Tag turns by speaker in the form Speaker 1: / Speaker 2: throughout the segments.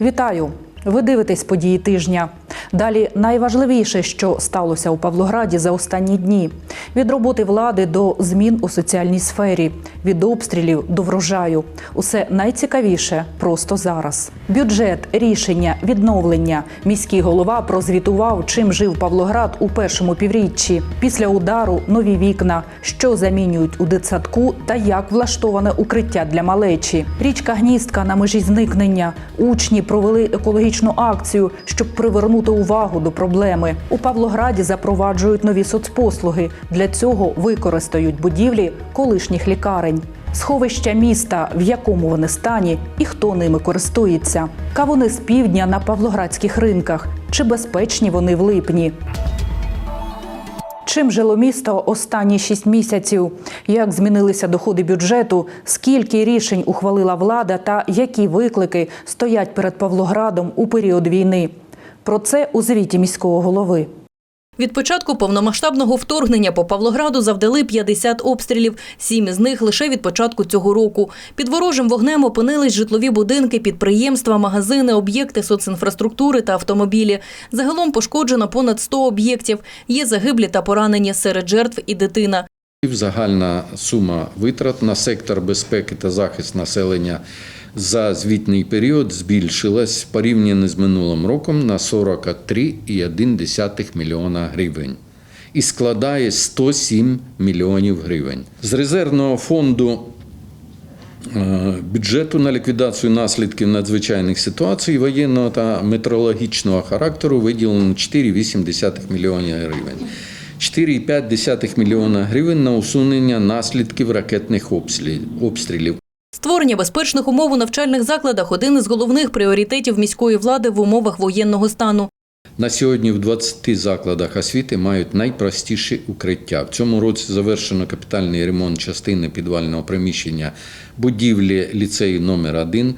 Speaker 1: Вітаю! Ви дивитесь події тижня. Далі найважливіше, що сталося у Павлограді за останні дні: від роботи влади до змін у соціальній сфері, від обстрілів до врожаю. Усе найцікавіше просто зараз. Бюджет, рішення, відновлення. Міський голова прозвітував, чим жив Павлоград у першому півріччі. Після удару нові вікна, що замінюють у дитсадку та як влаштоване укриття для малечі. Річка Гністка на межі зникнення. Учні провели екологічну акцію, щоб привернути увагу до проблеми. У Павлограді запроваджують нові соцпослуги. Для цього використають будівлі колишніх лікарень. Сховища міста, в якому вони стані і хто ними користується. Кавуни з півдня на павлоградських ринках. Чи безпечні вони в липні? Чим жило місто останні шість місяців? Як змінилися доходи бюджету? Скільки рішень ухвалила влада та які виклики стоять перед Павлоградом у період війни? Про це у звіті міського голови.
Speaker 2: Від початку повномасштабного вторгнення по Павлограду завдали 50 обстрілів, сім із них лише від початку цього року. Під ворожим вогнем опинились житлові будинки, підприємства, магазини, об'єкти соцінфраструктури та автомобілі. Загалом пошкоджено понад 100 об'єктів. Є загиблі та поранені серед жертв і дитина.
Speaker 3: Загальна сума витрат на сектор безпеки та захист населення за звітний період збільшилась порівняно з минулим роком на 43,1 мільйона гривень і складає 107 мільйонів гривень. З резервного фонду е, бюджету на ліквідацію наслідків надзвичайних ситуацій воєнного та метеорологічного характеру виділено 4,8 мільйонів гривень. 4,5 мільйона гривень на усунення наслідків ракетних обстрілів.
Speaker 2: Створення безпечних умов у навчальних закладах один із головних пріоритетів міської влади в умовах воєнного стану.
Speaker 3: На сьогодні в 20 закладах освіти мають найпростіші укриття. В цьому році завершено капітальний ремонт частини підвального приміщення будівлі ліцею номер 1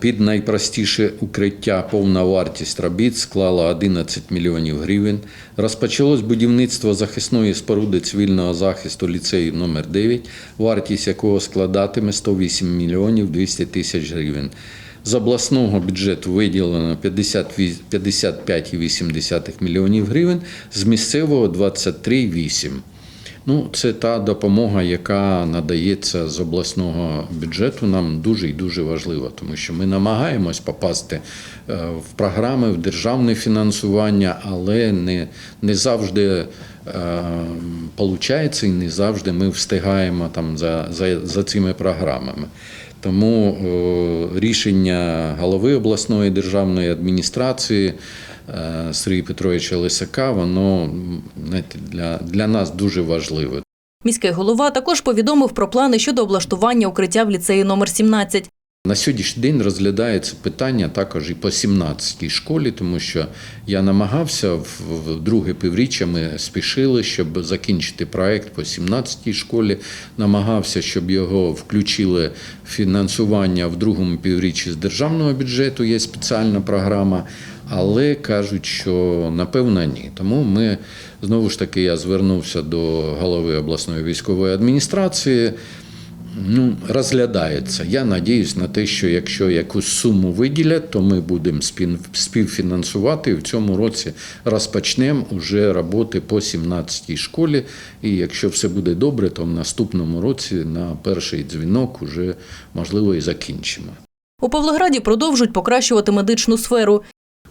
Speaker 3: Під найпростіше укриття повна вартість робіт склала 11 мільйонів гривень. Розпочалось будівництво захисної споруди цивільного захисту ліцею номер 9 вартість якого складатиме 108 мільйонів 200 тисяч гривень. З обласного бюджету виділено 55,8 мільйонів гривень, з місцевого 23,8. Ну, це та допомога, яка надається з обласного бюджету, нам дуже і дуже важлива, тому що ми намагаємось попасти е, в програми, в державне фінансування, але не, не завжди виходить і не завжди ми встигаємо там за, за, за цими програмами. Тому е, рішення голови обласної державної адміністрації е, Сергія Петровича Лисака, воно знаєте, для, для нас дуже важливе.
Speaker 2: Міський голова також повідомив про плани щодо облаштування укриття в ліцеї номер 17.
Speaker 3: На сьогоднішній день розглядається питання також і по 17-й школі, тому що я намагався в в друге півріччя ми спішили, щоб закінчити проект по 17-й школі. Намагався, щоб його включили в фінансування в другому півріччі з державного бюджету. Є спеціальна програма, але кажуть, що напевно ні. Тому ми знову ж таки я звернувся до голови обласної військової адміністрації. Ну, розглядається. Я надіюсь на те, що якщо якусь суму виділять, то ми будемо співфінансувати і в цьому році розпочнемо уже роботи по 17-й школі. І якщо все буде добре, то в наступному році на перший дзвінок уже можливо і закінчимо.
Speaker 2: У Павлограді продовжують покращувати медичну сферу.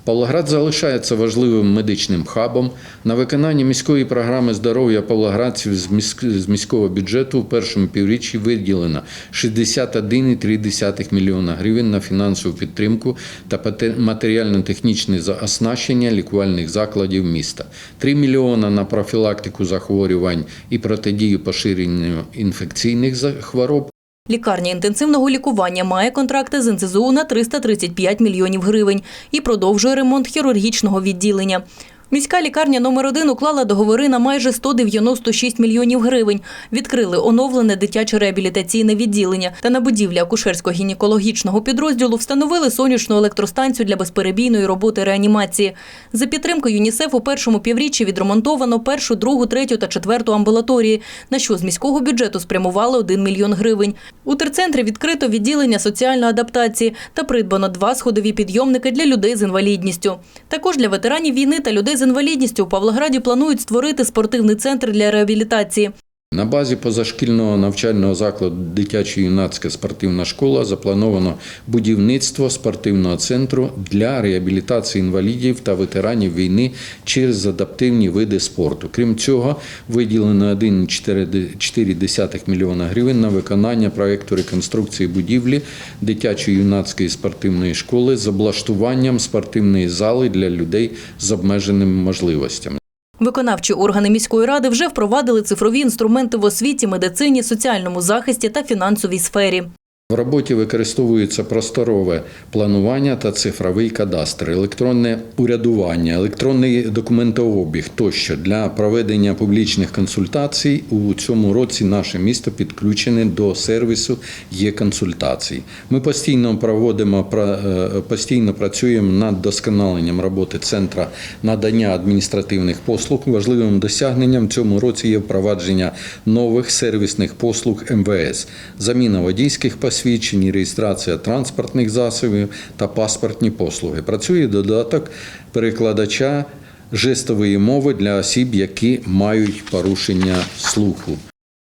Speaker 3: Павлоград залишається важливим медичним хабом. На виконання міської програми здоров'я павлоградців з міського бюджету в першому півріччі виділено 61,3 мільйона гривень на фінансову підтримку та матеріально-технічне оснащення лікувальних закладів міста, 3 мільйона на профілактику захворювань і протидію поширенню інфекційних хвороб,
Speaker 2: Лікарня інтенсивного лікування має контракти з НСЗУ на 335 мільйонів гривень і продовжує ремонт хірургічного відділення. Міська лікарня номер 1 уклала договори на майже 196 мільйонів гривень. Відкрили оновлене дитяче реабілітаційне відділення та на будівлі акушерсько-гінекологічного підрозділу встановили сонячну електростанцію для безперебійної роботи реанімації. За підтримки ЮНІСЕФ у першому півріччі відремонтовано першу, другу, третю та четверту амбулаторії, на що з міського бюджету спрямували 1 мільйон гривень. У терцентрі відкрито відділення соціальної адаптації та придбано два сходові підйомники для людей з інвалідністю. Також для ветеранів війни та людей з інвалідністю у Павлограді планують створити спортивний центр для реабілітації.
Speaker 3: На базі позашкільного навчального закладу дитячо-юнацька спортивна школа заплановано будівництво спортивного центру для реабілітації інвалідів та ветеранів війни через адаптивні види спорту. Крім цього, виділено 1,4 мільйона гривень на виконання проекту реконструкції будівлі дитячо-юнацької спортивної школи з облаштуванням спортивної зали для людей з обмеженими можливостями.
Speaker 2: Виконавчі органи міської ради вже впровадили цифрові інструменти в освіті, медицині, соціальному захисті та фінансовій сфері.
Speaker 3: В роботі використовується просторове планування та цифровий кадастр, електронне урядування, електронний документообіг тощо для проведення публічних консультацій. У цьому році наше місто підключене до сервісу є консультацій. Ми постійно проводимо е, постійно працюємо над досконаленням роботи центра надання адміністративних послуг. Важливим досягненням в цьому році є впровадження нових сервісних послуг МВС, заміна водійських посвідчень, реєстрація транспортних засобів та паспортні послуги. Працює додаток перекладача жестової мови для осіб, які мають порушення слуху.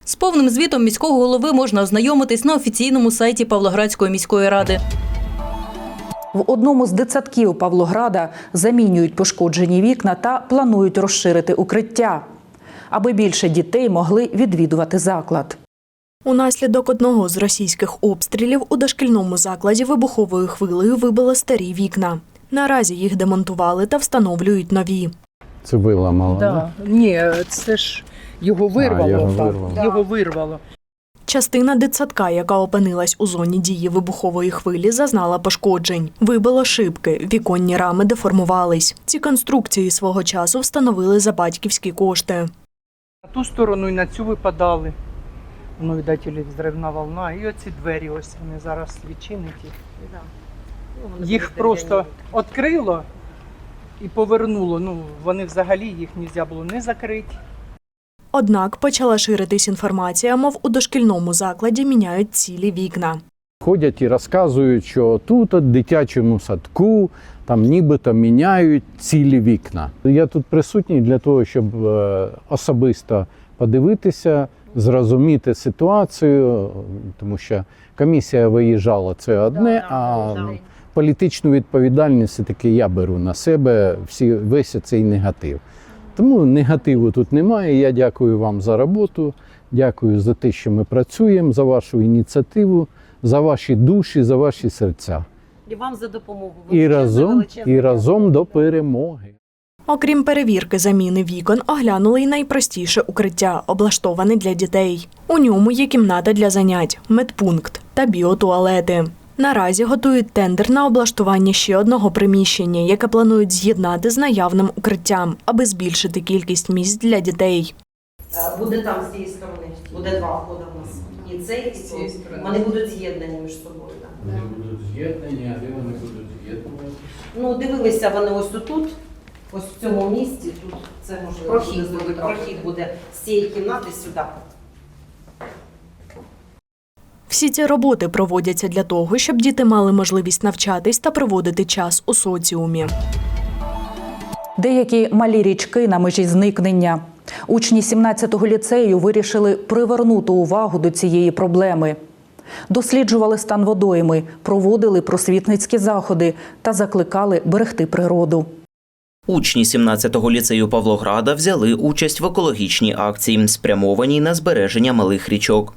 Speaker 2: З повним звітом міського голови можна ознайомитись на офіційному сайті Павлоградської міської ради.
Speaker 1: В одному з дитсадків Павлограда замінюють пошкоджені вікна та планують розширити укриття, аби більше дітей могли відвідувати заклад.
Speaker 4: Унаслідок одного з російських обстрілів у дошкільному закладі вибуховою хвилею вибили старі вікна. Наразі їх демонтували та встановлюють нові.
Speaker 5: Це виламало, да?
Speaker 6: Да. Ні, це ж його вирвало.
Speaker 5: його
Speaker 6: так.
Speaker 5: вирвало.
Speaker 6: Його вирвало.
Speaker 4: Частина дитсадка, яка опинилась у зоні дії вибухової хвилі, зазнала пошкоджень. Вибило шибки, віконні рами деформувались. Ці конструкції свого часу встановили за батьківські кошти.
Speaker 6: На ту сторону і на цю випадали. Воно, видать, взривна волна. І оці двері ось вони зараз відчинені. Їх просто відкрило і повернуло. Ну, вони взагалі їх не можна було не закрити.
Speaker 4: Однак почала ширитись інформація, мов у дошкільному закладі міняють цілі вікна.
Speaker 5: Ходять і розказують, що тут, от, в дитячому садку, там нібито міняють цілі вікна. Я тут присутній для того, щоб е, особисто подивитися, зрозуміти ситуацію, тому що комісія виїжджала це одне, а політичну відповідальність все-таки я беру на себе всі, весь цей негатив. Тому негативу тут немає. Я дякую вам за роботу, дякую за те, що ми працюємо, за вашу ініціативу, за ваші душі, за ваші серця.
Speaker 7: І вам за допомогу.
Speaker 5: І разом, і разом до перемоги.
Speaker 4: Окрім перевірки заміни вікон, оглянули й найпростіше укриття, облаштоване для дітей. У ньому є кімната для занять, медпункт та біотуалети. Наразі готують тендер на облаштування ще одного приміщення, яке планують з'єднати з наявним укриттям, аби збільшити кількість місць для дітей.
Speaker 7: Е, Буде там з цієї сторони. Буде два входи у нас. І цей, і цей. Вони будуть з'єднані між собою. так.
Speaker 5: Вони будуть з'єднані, а де вони будуть з'єднувати?
Speaker 7: Ну, дивилися вони ось тут, ось в цьому місці. Тут це можливо
Speaker 6: Прохід
Speaker 7: буде
Speaker 6: буде.
Speaker 7: Прохід буде з цієї кімнати сюди.
Speaker 4: Всі ці роботи проводяться для того, щоб діти мали можливість навчатись та проводити час у соціумі.
Speaker 1: Деякі малі річки на межі зникнення. Учні 17-го ліцею вирішили привернути увагу до цієї проблеми. Досліджували стан водойми, проводили просвітницькі заходи та закликали берегти природу.
Speaker 8: Учні 17-го ліцею Павлограда взяли участь в екологічній акції, спрямованій на збереження малих річок.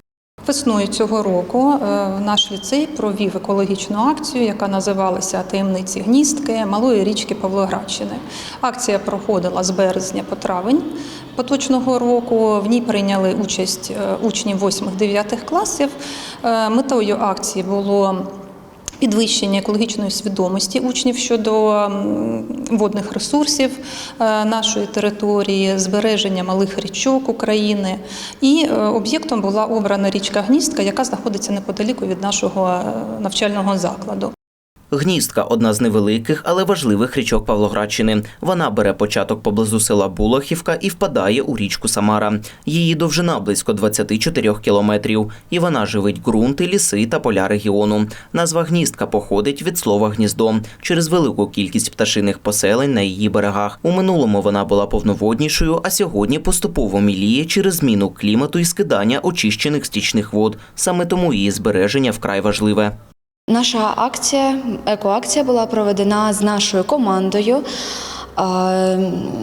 Speaker 9: Весною цього року е, наш ліцей провів екологічну акцію, яка називалася Таємниці гніздки малої річки Павлоградщини. Акція проходила з березня по травень поточного року. В ній прийняли участь е, учні 8-9 класів. Е, Метою акції було Підвищення екологічної свідомості учнів щодо водних ресурсів е, нашої території, збереження малих річок України. І е, об'єктом була обрана річка Гністка, яка знаходиться неподаліку від нашого е, навчального закладу.
Speaker 8: Гністка одна з невеликих, але важливих річок Павлоградщини. Вона бере початок поблизу села Булохівка і впадає у річку Самара. Її довжина близько 24 кілометрів. І вона живить ґрунти, ліси та поля регіону. Назва гністка походить від слова гніздо через велику кількість пташиних поселень на її берегах. У минулому вона була повноводнішою, а сьогодні поступово міліє через зміну клімату і скидання очищених стічних вод. Саме тому її збереження вкрай важливе.
Speaker 10: Наша акція, екоакція була проведена з нашою командою.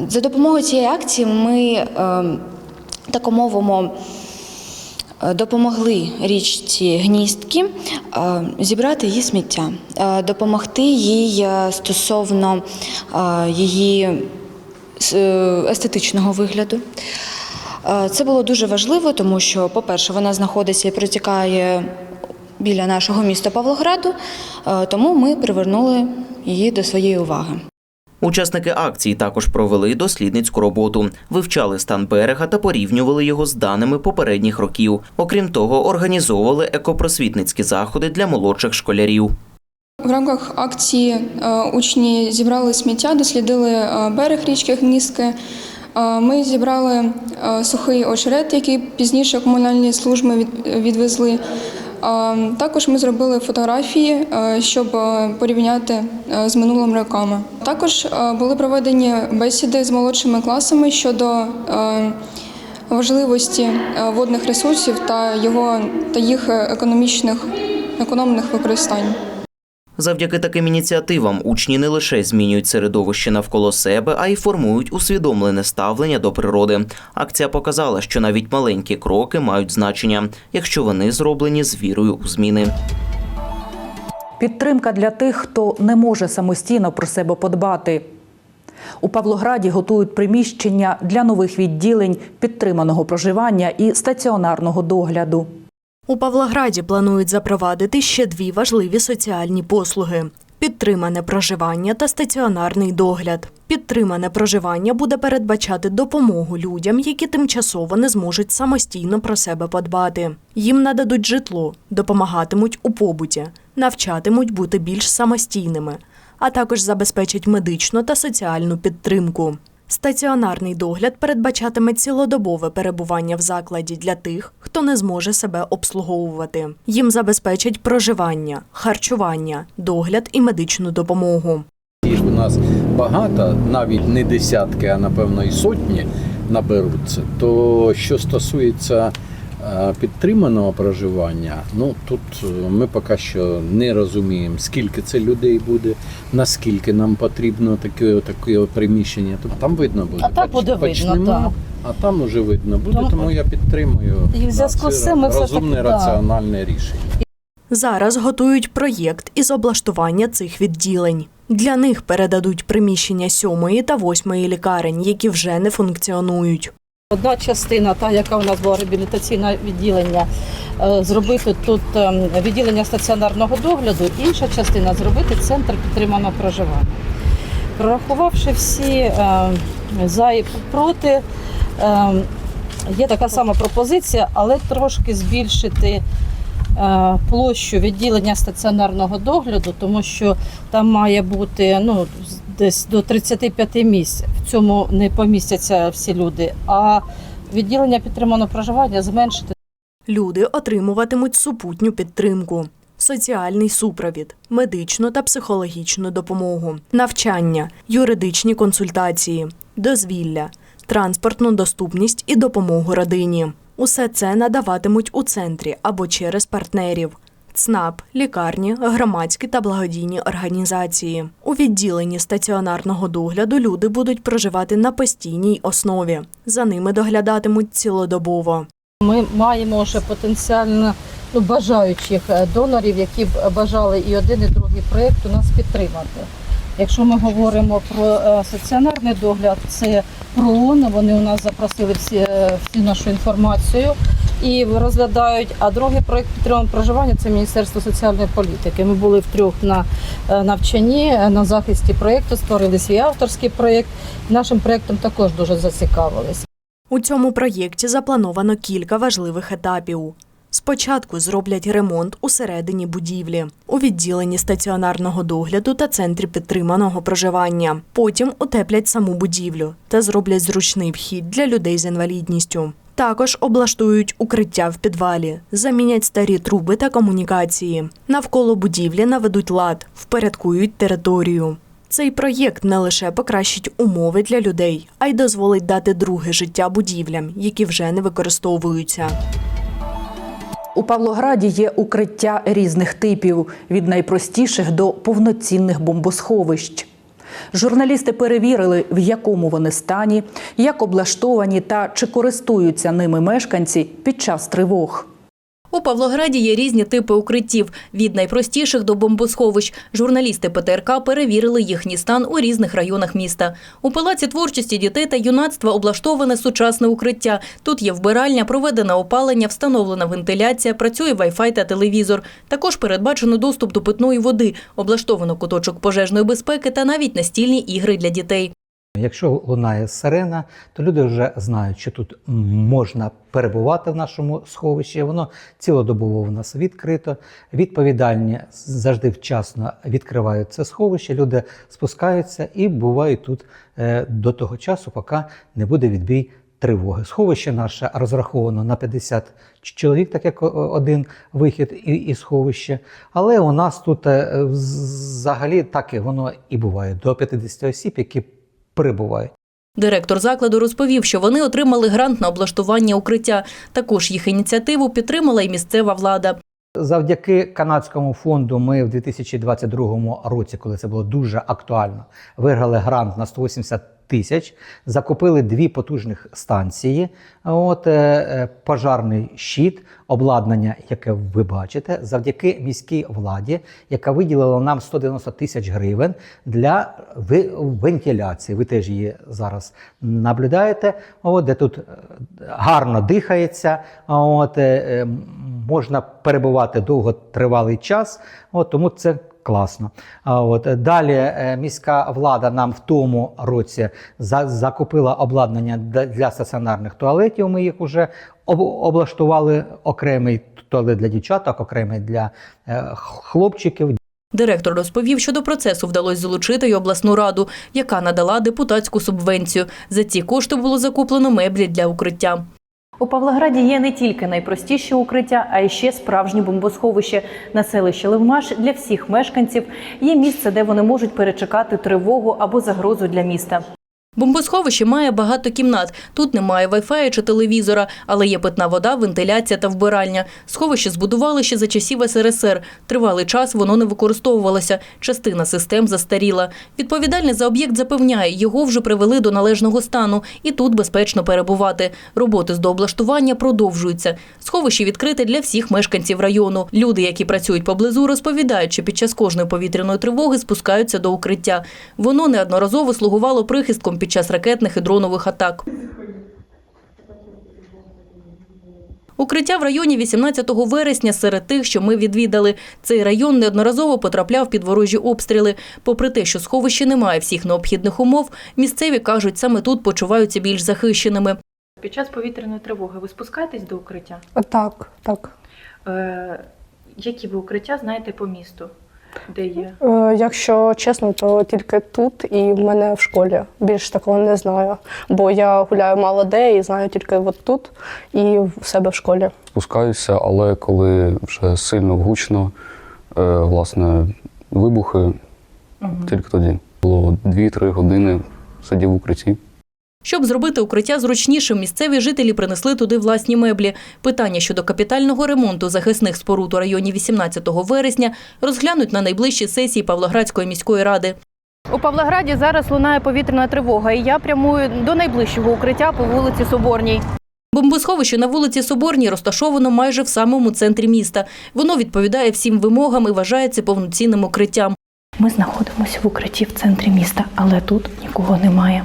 Speaker 10: За допомогою цієї акції ми е, так мовимо е, допомогли річці Гністки е, зібрати її сміття, допомогти їй стосовно її естетичного вигляду. Це було дуже важливо, тому що, по-перше, вона знаходиться і протікає біля нашого міста Павлограду, е, тому ми привернули її до своєї уваги.
Speaker 8: Учасники акції також провели дослідницьку роботу, вивчали стан берега та порівнювали його з даними попередніх років. Окрім того, організовували екопросвітницькі заходи для молодших школярів.
Speaker 11: В рамках акції е, учні зібрали сміття, дослідили е, берег річки Гністки. Е, Ми зібрали сухий очерет, який пізніше комунальні служби відвезли. Також ми зробили фотографії, е, щоб е, порівняти е, з минулими роками. Також були проведені бесіди з молодшими класами щодо важливості водних ресурсів та його та їх економічних економних використань.
Speaker 8: Завдяки таким ініціативам учні не лише змінюють середовище навколо себе, а й формують усвідомлене ставлення до природи. Акція показала, що навіть маленькі кроки мають значення, якщо вони зроблені з вірою у зміни.
Speaker 1: Підтримка для тих, хто не може самостійно про себе подбати. У Павлограді готують приміщення для нових відділень підтриманого проживання і стаціонарного догляду.
Speaker 4: У Павлограді планують запровадити ще дві важливі соціальні послуги: підтримане проживання та стаціонарний догляд. Підтримане проживання буде передбачати допомогу людям, які тимчасово не зможуть самостійно про себе подбати. Їм нададуть житло, допомагатимуть у побуті, навчатимуть бути більш самостійними, а також забезпечать медичну та соціальну підтримку. Стаціонарний догляд передбачатиме цілодобове перебування в закладі для тих, хто не зможе себе обслуговувати. Їм забезпечать проживання, харчування, догляд і медичну допомогу.
Speaker 5: Їх у нас багато, навіть не десятки, а напевно і сотні наберуться. То що стосується підтриманого проживання, ну тут е, ми поки що не розуміємо, скільки це людей буде, наскільки нам потрібно таке, таке приміщення. Тобто там видно буде.
Speaker 12: А там буде видно, так.
Speaker 5: А там уже видно буде,
Speaker 12: Тому-
Speaker 5: тому я підтримую
Speaker 12: І в зв'язку з
Speaker 5: це
Speaker 12: цим ми все
Speaker 5: розумне
Speaker 12: да.
Speaker 5: раціональне рішення.
Speaker 4: Зараз готують проєкт із облаштування цих відділень. Для них передадуть приміщення сьомої та восьмої лікарень, які вже не функціонують.
Speaker 12: Одна частина, та яка у нас була реабілітаційне відділення, е, зробити тут ем, відділення стаціонарного догляду, інша частина зробити центр підтриманого проживання. Прорахувавши всі е, за і проти, е, є така сама пропозиція, але трошки збільшити е, площу відділення стаціонарного догляду, тому що там має бути ну, десь до 35 місць. В цьому не помістяться всі люди. А відділення підтриманого проживання зменшити
Speaker 4: Люди отримуватимуть супутню підтримку, соціальний супровід, медичну та психологічну допомогу, навчання, юридичні консультації, дозвілля, транспортну доступність і допомогу родині. Усе це надаватимуть у центрі або через партнерів. ЦНАП, лікарні, громадські та благодійні організації. У відділенні стаціонарного догляду люди будуть проживати на постійній основі. За ними доглядатимуть цілодобово.
Speaker 12: Ми маємо вже потенціально ну, бажаючих е, донорів, які б бажали і один, і другий проєкт у нас підтримати. Якщо ми говоримо про е, стаціонарний догляд, це ПРООН, вони у нас запросили всі, е, всю нашу інформацію і розглядають. А другий проект підтриманого проживання це Міністерство соціальної політики. Ми були втрьох на е, навчанні е, на захисті проєкту, створили свій авторський проєкт. Нашим проєктом також дуже зацікавились.
Speaker 4: У цьому проєкті заплановано кілька важливих етапів. Спочатку зроблять ремонт усередині будівлі, у відділенні стаціонарного догляду та центрі підтриманого проживання. Потім утеплять саму будівлю та зроблять зручний вхід для людей з інвалідністю. Також облаштують укриття в підвалі, замінять старі труби та комунікації. Навколо будівлі наведуть лад, впорядкують територію. Цей проєкт не лише покращить умови для людей, а й дозволить дати друге життя будівлям, які вже не використовуються.
Speaker 1: У Павлограді є укриття різних типів від найпростіших до повноцінних бомбосховищ. Журналісти перевірили, в якому вони стані, як облаштовані та чи користуються ними мешканці під час тривог.
Speaker 2: У Павлограді є різні типи укриттів від найпростіших до бомбосховищ. Журналісти ПТРК перевірили їхній стан у різних районах міста. У палаці творчості дітей та юнацтва облаштоване сучасне укриття. Тут є вбиральня, проведене опалення, встановлена вентиляція, працює вай-фай та телевізор. Також передбачено доступ до питної води, облаштовано куточок пожежної безпеки та навіть настільні ігри для дітей.
Speaker 13: Якщо лунає сирена, то люди вже знають, що тут можна перебувати в нашому сховищі. Воно цілодобово в нас відкрито. Відповідальні завжди вчасно відкривають це сховище. Люди спускаються і бувають тут е, до того часу, поки не буде відбій тривоги. Сховище наше розраховано на 50 чоловік, так як один вихід і, і сховище. Але у нас тут е, взагалі так і воно і буває до 50 осіб, які перебувають.
Speaker 2: Директор закладу розповів, що вони отримали грант на облаштування укриття. Також їх ініціативу підтримала і місцева влада.
Speaker 13: Завдяки канадському фонду ми в 2022 році, коли це було дуже актуально, виграли грант на 180 тисяч, закупили дві потужних станції. От е, е, пожарний щит, обладнання, яке ви бачите, завдяки міській владі, яка виділила нам 190 тисяч гривень для вентиляції. Ви теж її зараз наблюдаєте. От де тут е, гарно дихається. От можна перебувати довготривалий час, от, тому це класно. А от далі е, міська влада нам в тому році за, закупила обладнання для, стаціонарних туалетів. Ми їх вже об, облаштували окремий туалет для дівчаток, окремий для е, хлопчиків.
Speaker 2: Директор розповів, що до процесу вдалося залучити й обласну раду, яка надала депутатську субвенцію. За ці кошти було закуплено меблі для укриття.
Speaker 14: У Павлограді є не тільки найпростіші укриття, а й ще справжні бомбосховище. На селищі Левмаш для всіх мешканців є місце, де вони можуть перечекати тривогу або загрозу для міста.
Speaker 2: Бомбосховище має багато кімнат. Тут немає вайфаю чи телевізора, але є питна вода, вентиляція та вбиральня. Сховище збудували ще за часів СРСР. Тривалий час воно не використовувалося. Частина систем застаріла. Відповідальний за об'єкт запевняє, його вже привели до належного стану, і тут безпечно перебувати. Роботи з дооблаштування продовжуються. Сховище відкрите для всіх мешканців району. Люди, які працюють поблизу, розповідають, що під час кожної повітряної тривоги спускаються до укриття. Воно неодноразово слугувало прихистком під час ракетних і дронових атак. Укриття в районі 18 вересня серед тих, що ми відвідали. Цей район неодноразово потрапляв під ворожі обстріли. Попри те, що сховище не має всіх необхідних умов, місцеві кажуть, саме тут почуваються більш захищеними.
Speaker 14: Під час повітряної тривоги ви спускаєтесь до укриття?
Speaker 15: Так, так.
Speaker 14: Е, які ви укриття знаєте по місту? Де є?
Speaker 15: Е, якщо чесно, то тільки тут і в мене в школі. Більш такого не знаю. Бо я гуляю мало де і знаю тільки от тут і в себе в школі.
Speaker 16: Спускаюся, але коли вже сильно гучно, е, власне, вибухи, тільки тоді. Було 2-3 години сидів в укритті.
Speaker 2: Щоб зробити укриття зручнішим, місцеві жителі принесли туди власні меблі. Питання щодо капітального ремонту захисних споруд у районі 18 вересня розглянуть на найближчій сесії Павлоградської міської ради.
Speaker 14: У Павлограді зараз лунає повітряна тривога, і я прямую до найближчого укриття по вулиці Соборній.
Speaker 2: Бомбосховище на вулиці Соборній розташовано майже в самому центрі міста. Воно відповідає всім вимогам і вважається повноцінним укриттям.
Speaker 14: Ми знаходимося в укритті в центрі міста, але тут нікого немає.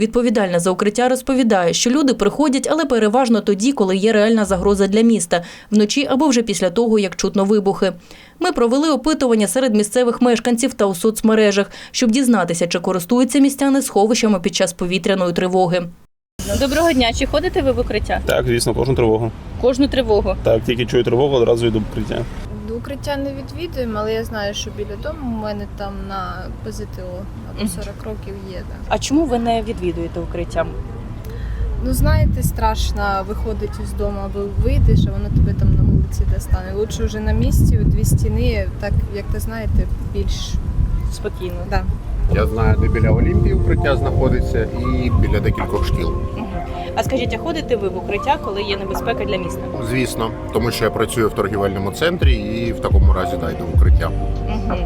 Speaker 2: Відповідальна за укриття розповідає, що люди приходять, але переважно тоді, коли є реальна загроза для міста, вночі або вже після того, як чутно вибухи. Ми провели опитування серед місцевих мешканців та у соцмережах, щоб дізнатися, чи користуються містяни сховищами під час повітряної тривоги.
Speaker 14: Доброго дня. Чи ходите ви в укриття?
Speaker 17: Так, звісно, кожну тривогу.
Speaker 14: Кожну тривогу.
Speaker 17: Так, тільки чую тривогу, одразу йду в укриття.
Speaker 18: Укриття не відвідуємо, але я знаю, що біля дому у мене там на ПЗТО або 40 років є. Да.
Speaker 14: А чому ви не відвідуєте укриття?
Speaker 18: Ну знаєте, страшно виходити з дому, або вийдеш, а воно тебе там на вулиці достане. Лучше вже на місці, у дві стіни, так як ти знаєте, більш
Speaker 14: спокійно.
Speaker 18: Да.
Speaker 19: Я знаю, де біля Олімпії укриття знаходиться і біля декількох шкіл.
Speaker 14: А скажіть, а ходите ви в укриття, коли є небезпека для міста?
Speaker 19: Звісно, тому що я працюю в торгівельному центрі і в такому разі дайду в укриття.
Speaker 14: Угу.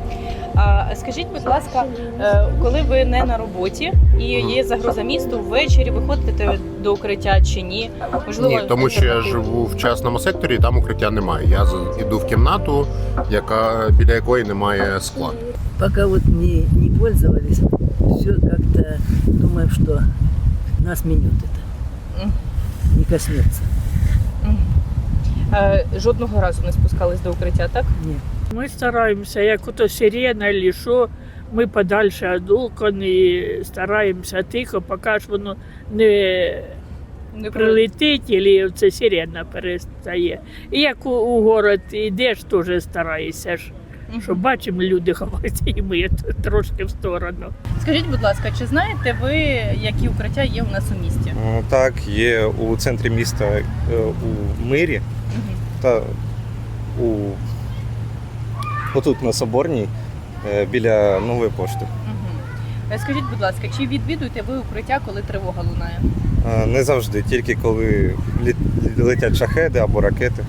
Speaker 14: А скажіть, будь ласка, е, коли ви не на роботі і є загроза місту, ввечері ви ходите до укриття чи ні?
Speaker 19: Ні, тому що я живу в частному секторі, і там укриття немає. Я іду в кімнату, яка біля якої немає скла.
Speaker 20: Пока вот не, не пользовались, все как-то думаем, что нас минет это. Не коснется.
Speaker 14: Е, Жодного разу не спускались до укриття, так?
Speaker 20: Ні.
Speaker 21: Ми стараємося, як ото сирена, чи що, ми подальше від окон і стараємося тихо, поки ж воно не,
Speaker 14: Не
Speaker 21: прилетить, або це сирена перестає. І як у, у город йдеш, теж стараєшся ж. Що бачимо, люди ховаються, і ми трошки в сторону.
Speaker 14: Скажіть, будь ласка, чи знаєте ви, які укриття є у нас у місті?
Speaker 22: Так, є у центрі міста е, у мирі та у отут на Соборній е, біля нової пошти.
Speaker 14: Е, Скажіть, будь ласка, чи відвідуєте ви укриття, коли тривога лунає?
Speaker 22: Е, Не завжди, тільки коли летять шахеди або ракети.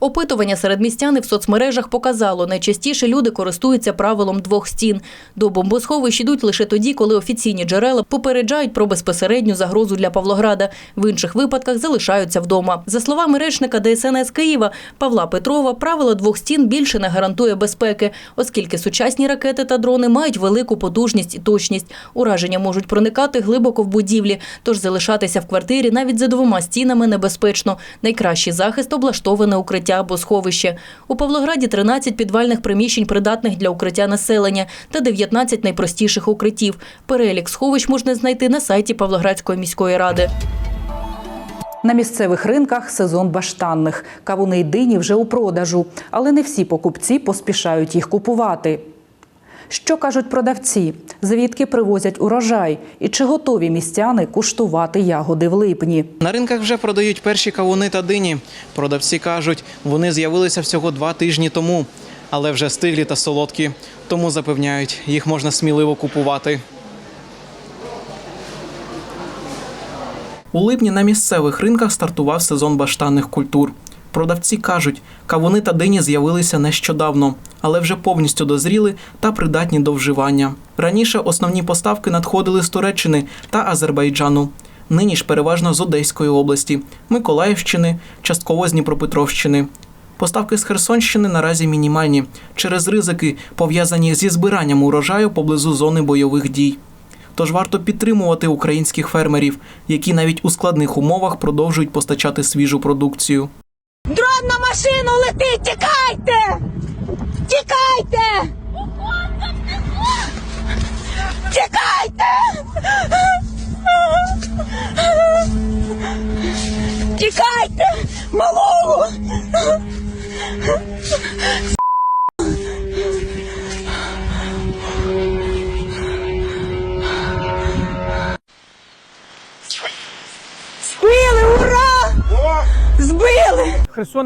Speaker 2: Опитування серед містян в соцмережах показало, найчастіше люди користуються правилом двох стін. До бомбосховищ йдуть лише тоді, коли офіційні джерела попереджають про безпосередню загрозу для Павлограда. В інших випадках залишаються вдома. За словами речника ДСНС Києва Павла Петрова, правило двох стін більше не гарантує безпеки, оскільки сучасні ракети та дрони мають велику потужність і точність. Ураження можуть проникати глибоко в будівлі, тож залишатися в квартирі навіть за двома стінами небезпечно. Найкращий захист облаштоване укриття або сховище. У Павлограді 13 підвальних приміщень, придатних для укриття населення, та 19 найпростіших укриттів. Перелік сховищ можна знайти на сайті Павлоградської міської ради.
Speaker 1: На місцевих ринках сезон баштанних. Кавуни й дині вже у продажу, але не всі покупці поспішають їх купувати. Що кажуть продавці? Звідки привозять урожай? І чи готові містяни куштувати ягоди в липні?
Speaker 23: На ринках вже продають перші кавуни та дині. Продавці кажуть, вони з'явилися всього два тижні тому, але вже стиглі та солодкі. Тому запевняють, їх можна сміливо купувати. У липні на місцевих ринках стартував сезон баштанних культур. Продавці кажуть, кавуни та дині з'явилися нещодавно, але вже повністю дозріли та придатні до вживання. Раніше основні поставки надходили з Туреччини та Азербайджану. Нині ж переважно з Одеської області, Миколаївщини, частково з Дніпропетровщини. Поставки з Херсонщини наразі мінімальні через ризики, пов'язані зі збиранням урожаю поблизу зони бойових дій. Тож варто підтримувати українських фермерів, які навіть у складних умовах продовжують постачати свіжу продукцію.
Speaker 24: Дрон на машину летить! Тікайте! Тікайте! Тікайте! Тікайте! Малого!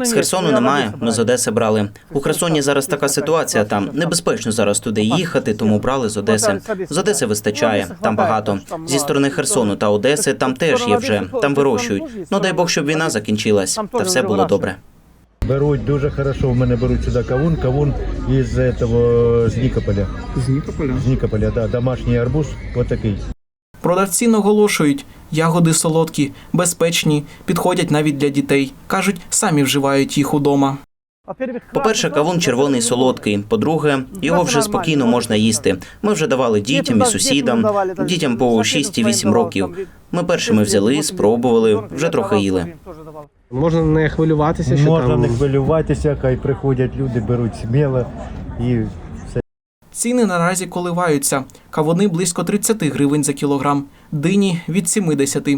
Speaker 8: З Херсону немає. Ми з Одеси брали. У Херсоні зараз така ситуація. Там небезпечно зараз туди їхати, тому брали з Одеси. З Одеси вистачає. Там багато. Зі сторони Херсону та Одеси там теж є вже. Там вирощують. Ну дай Бог, щоб війна закінчилась, та все було добре.
Speaker 25: Беруть дуже хорошо. У мене беруть сюди кавун. Кавун із этого, з Нікополя.
Speaker 23: З Нікополя?
Speaker 25: З Нікополя, да. Домашній арбуз. Ось такий.
Speaker 23: Продавці наголошують, ягоди солодкі, безпечні, підходять навіть для дітей. Кажуть, самі вживають їх удома.
Speaker 8: По-перше, кавун червоний солодкий. По-друге, його вже спокійно можна їсти. Ми вже давали дітям і сусідам, дітям по 6 і 8 років. Ми першими взяли, спробували, вже трохи їли.
Speaker 26: Можна не хвилюватися, що
Speaker 25: Можна
Speaker 26: там
Speaker 25: не хвилюватися, хай приходять люди, беруть сміло і все.
Speaker 23: Ціни наразі коливаються. Кавуни близько 30 гривень за кілограм, дині від 70.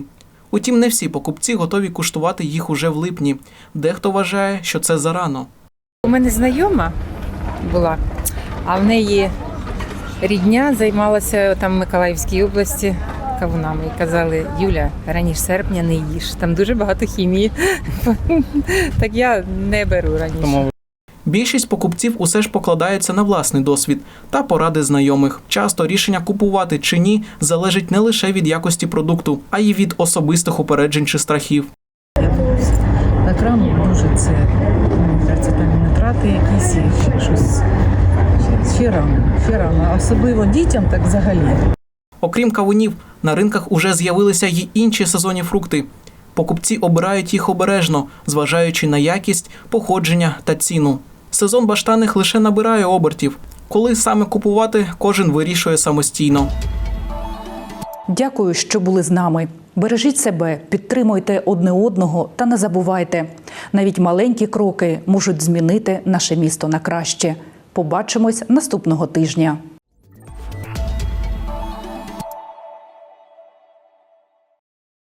Speaker 23: Утім, не всі покупці готові куштувати їх уже в липні. Дехто вважає, що це зарано.
Speaker 27: У мене знайома була, а в неї рідня займалася там в Миколаївській області кавунами. І казали, Юля, раніше серпня не їж, там дуже багато хімії. Так я не беру раніше.
Speaker 23: Більшість покупців усе ж покладаються на власний досвід та поради знайомих. Часто рішення купувати чи ні залежить не лише від якості продукту, а й від особистих упереджень чи страхів.
Speaker 28: На крам дуже це там нитрати якісь і ще щось. Ще рано, ще рано. Особливо дітям так взагалі.
Speaker 23: Окрім кавунів, на ринках уже з'явилися й інші сезонні фрукти. Покупці обирають їх обережно, зважаючи на якість, походження та ціну. Сезон баштаних лише набирає обертів. Коли саме купувати, кожен вирішує самостійно.
Speaker 1: Дякую, що були з нами. Бережіть себе, підтримуйте одне одного та не забувайте. Навіть маленькі кроки можуть змінити наше місто на краще. Побачимось наступного тижня.